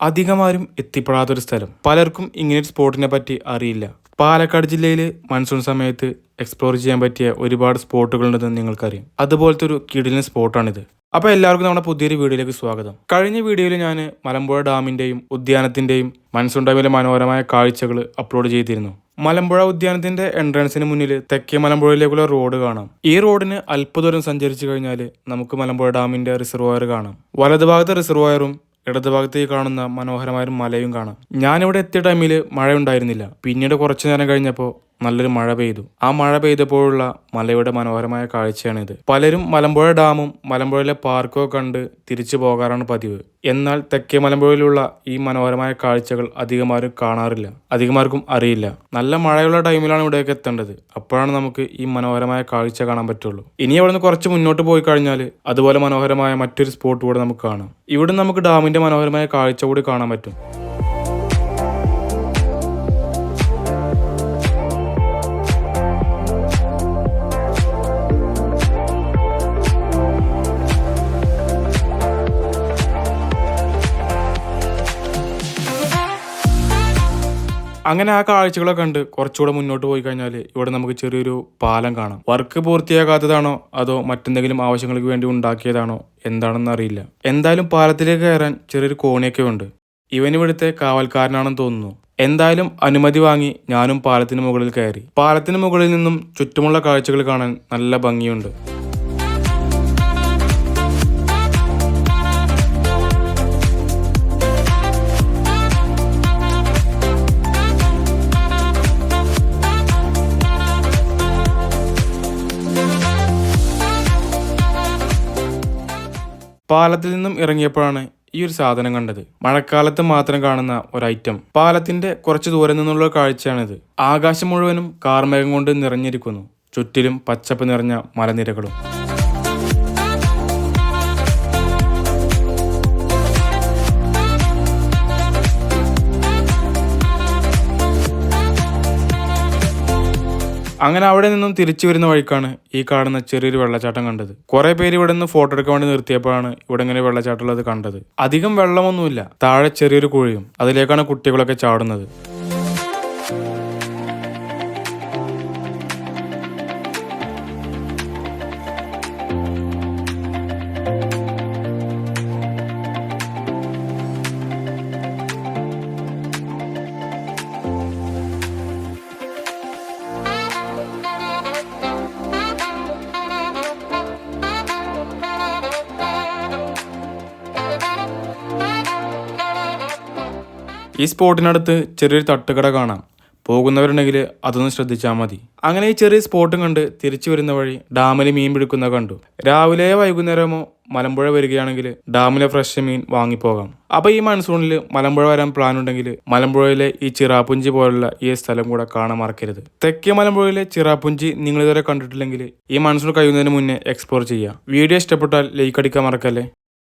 അധികമാരും എത്തിപ്പെടാത്തൊരു സ്ഥലം. പലർക്കും ഇങ്ങനെ ഒരു സ്പോട്ടിനെ പറ്റി അറിയില്ല. പാലക്കാട് ജില്ലയിൽ മൺസൂൺ സമയത്ത് എക്സ്പ്ലോർ ചെയ്യാൻ പറ്റിയ ഒരുപാട് സ്പോട്ടുകളുണ്ടെന്ന് നിങ്ങൾക്കറിയാം. അതുപോലത്തെ ഒരു കിടിലൻ സ്പോട്ടാണിത്. അപ്പോൾ എല്ലാവർക്കും നമ്മുടെ പുതിയൊരു വീഡിയോയിലേക്ക് സ്വാഗതം. കഴിഞ്ഞ വീഡിയോയിൽ ഞാൻ മലമ്പുഴ ഡാമിന്റെയും ഉദ്യാനത്തിന്റെയും മൺസൂൺ ഡാമിലെ മനോഹരമായ കാഴ്ചകൾ അപ്ലോഡ് ചെയ്തിരുന്നു. മലമ്പുഴ ഉദ്യാനത്തിന്റെ എൻട്രൻസിന് മുന്നിൽ തെക്കേ മലമ്പുഴയിലേക്കുള്ള റോഡ് കാണാം. ഈ റോഡിന് അല്പദൂരം സഞ്ചരിച്ചു കഴിഞ്ഞാൽ നമുക്ക് മലമ്പുഴ ഡാമിന്റെ റിസർവോയർ കാണാം. വലതുഭാഗത്തെ റിസർവോയറും ഇടതുഭാഗത്തേക്ക് കാണുന്ന മനോഹരമായ മലയും കാണാം. ഞാനിവിടെ എത്തിയ ടൈമിൽ മഴ ഉണ്ടായിരുന്നില്ല പിന്നീട് കുറച്ചു നേരം കഴിഞ്ഞപ്പോൾ നല്ലൊരു മഴ പെയ്തു. ആ മഴ പെയ്തപ്പോഴുള്ള മലയുടെ മനോഹരമായ കാഴ്ചയാണിത്. പലരും മലമ്പുഴ ഡാമും മലമ്പുഴയിലെ പാർക്കോ കണ്ട് തിരിച്ചു പോകാറാണ് പതിവ്. എന്നാൽ തെക്കേ മലമ്പുഴയിലുള്ള ഈ മനോഹരമായ കാഴ്ചകൾ അധികമാരും കാണാറില്ല. അധികമാർക്കും അറിയില്ല. നല്ല മഴയുള്ള ടൈമിലാണ് ഇവിടേക്ക് എത്തേണ്ടത്. അപ്പോഴാണ് നമുക്ക് ഈ മനോഹരമായ കാഴ്ച കാണാൻ പറ്റുള്ളൂ. ഇനി അവിടെ നിന്ന് കുറച്ച് മുന്നോട്ട് പോയി കഴിഞ്ഞാൽ അതുപോലെ മനോഹരമായ മറ്റൊരു സ്പോട്ട് കൂടെ നമുക്ക് കാണാം. ഇവിടെ നമുക്ക് ഡാമിന്റെ മനോഹരമായ കാഴ്ച കൂടി കാണാൻ പറ്റും. അങ്ങനെ ആ കാഴ്ചകളൊക്കെ കണ്ട് കുറച്ചുകൂടെ മുന്നോട്ട് പോയി കഴിഞ്ഞാൽ ഇവിടെ നമുക്ക് ചെറിയൊരു പാലം കാണാം. വർക്ക് പൂർത്തിയാകാത്തതാണോ? അതോ മറ്റെന്തെങ്കിലും ആവശ്യങ്ങൾക്ക് വേണ്ടി ഉണ്ടാക്കിയതാണോ? എന്താണെന്ന് അറിയില്ല. എന്തായാലും പാലത്തിലേക്ക് കയറാൻ ചെറിയൊരു കോണിയൊക്കെ ഉണ്ട്. ഇവൻ ഇവിടുത്തെ കാവൽക്കാരനാണെന്ന് തോന്നുന്നു. എന്തായാലും അനുമതി വാങ്ങി ഞാനും പാലത്തിന് മുകളിൽ കയറി. പാലത്തിന് മുകളിൽ നിന്നും ചുറ്റുമുള്ള കാഴ്ചകൾ കാണാൻ നല്ല ഭംഗിയുണ്ട്. പാലത്തിൽ നിന്നും ഇറങ്ങിയപ്പോഴാണ് ഈ ഒരു സാധനം കണ്ടത്. മഴക്കാലത്ത് മാത്രം കാണുന്ന ഒരു ഐറ്റം. പാലത്തിന്റെ കുറച്ച് ദൂരെ നിന്നുള്ള കാഴ്ചയാണിത്. ആകാശം മുഴുവനും കാർമേഘം കൊണ്ട് നിറഞ്ഞിരിക്കുന്നു. ചുറ്റിലും പച്ചപ്പ് നിറഞ്ഞ മലനിരകളും. അങ്ങനെ അവിടെ നിന്നും തിരിച്ചു വരുന്ന വഴിക്കാണ് ഈ കാണുന്ന ചെറിയൊരു വെള്ളച്ചാട്ടം കണ്ടത്. കുറെ പേര് ഇവിടെ നിന്ന് ഫോട്ടോ എടുക്കാൻ വേണ്ടി നിർത്തിയപ്പോഴാണ് ഇവിടെ ഇങ്ങനെ വെള്ളച്ചാട്ടം ഉള്ളത് കണ്ടത്. അധികം വെള്ളമൊന്നുമില്ല. താഴെ ചെറിയൊരു കുഴിയും അതിലേക്കാണ് കുട്ടികളൊക്കെ ചാടുന്നത്. ഈ സ്പോട്ടിനടുത്ത് ചെറിയൊരു തട്ടുകട കാണാം. പോകുന്നവരുണ്ടെങ്കിൽ അതൊന്ന് ശ്രദ്ധിച്ചാൽ മതി. അങ്ങനെ ഈ ചെറിയ സ്പോട്ടും കണ്ട് തിരിച്ചു വരുന്ന വഴി ഡാമിൽ മീൻ പിടിക്കുന്ന കണ്ടു. രാവിലെ വൈകുന്നേരമോ മലമ്പുഴ വരികയാണെങ്കിൽ ഡാമിലെ ഫ്രഷ് മീൻ വാങ്ങിപ്പോകാം. അപ്പോൾ ഈ മൺസൂണിൽ മലമ്പുഴ വരാൻ പ്ലാൻ ഉണ്ടെങ്കിൽ മലമ്പുഴയിലെ ഈ ചിറാപ്പുഞ്ചി പോലുള്ള ഈ സ്ഥലം കൂടെ കാണാൻ മറക്കരുത്. തെക്കേ മലമ്പുഴയിലെ ചിറാപ്പുഞ്ചി നിങ്ങൾ ഇതുവരെ കണ്ടിട്ടില്ലെങ്കിൽ ഈ മൺസൂൺ കഴിയുന്നതിന് മുന്നേ എക്സ്പ്ലോർ ചെയ്യുക വീഡിയോ ഇഷ്ടപ്പെട്ടാൽ ലൈക്ക് അടിക്കാൻ മറക്കല്ലേ?